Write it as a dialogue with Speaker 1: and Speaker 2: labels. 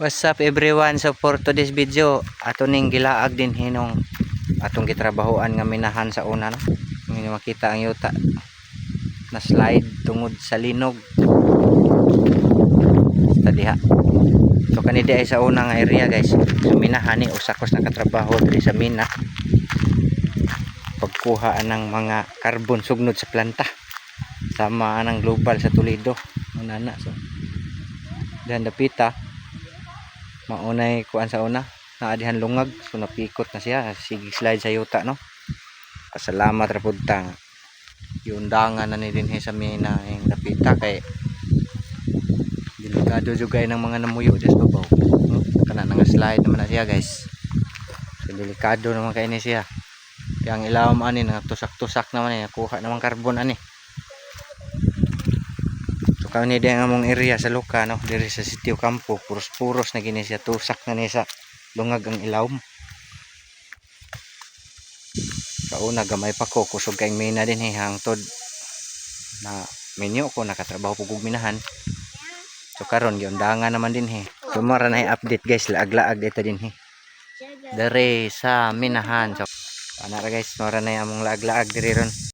Speaker 1: What's up everyone? So for today's video, ato ning gilaag din hinong atong gitrabahoan nga minahan sa una no. Hindi makita ang yuta na slide tungod sa linog. Sa diha. So kanidi ay sa una nga area guys. So minahan ni usakos nakatrabaho diri sa mina. Pagkuha ng mga carbon sugnod sa planta. Sama ng global sa Toledo. Una na so. Diyan dapita maunay kuan sa una. Naadihan lungag so napikot na siya. Sige slide sa yuta no? Pasalamat ra pud ta iundangan na ni dinhi sa mina yung napita kay delikado jugay ng mga namuyo des babaw no? kana nga slide naman na siya guys. So delikado naman kay ni siya. Kaya ang ilawom ani nga tusak-tusak naman eh kuha naman carbon ani Kami din ang among area sa Luka no, diri sa Sitio Campo, puros-puros na gini siya tusak na ni sa lungag ang ilawom. Kauna gamay pa ko kusog kaing may na din eh, hangtod na menyo ko nakatrabaho pug og minahan. So karon giundangan naman din he. So mara na update guys, laag-laag dito din he. Dere sa minahan. So ana guys, mara na among laag-laag diri ron.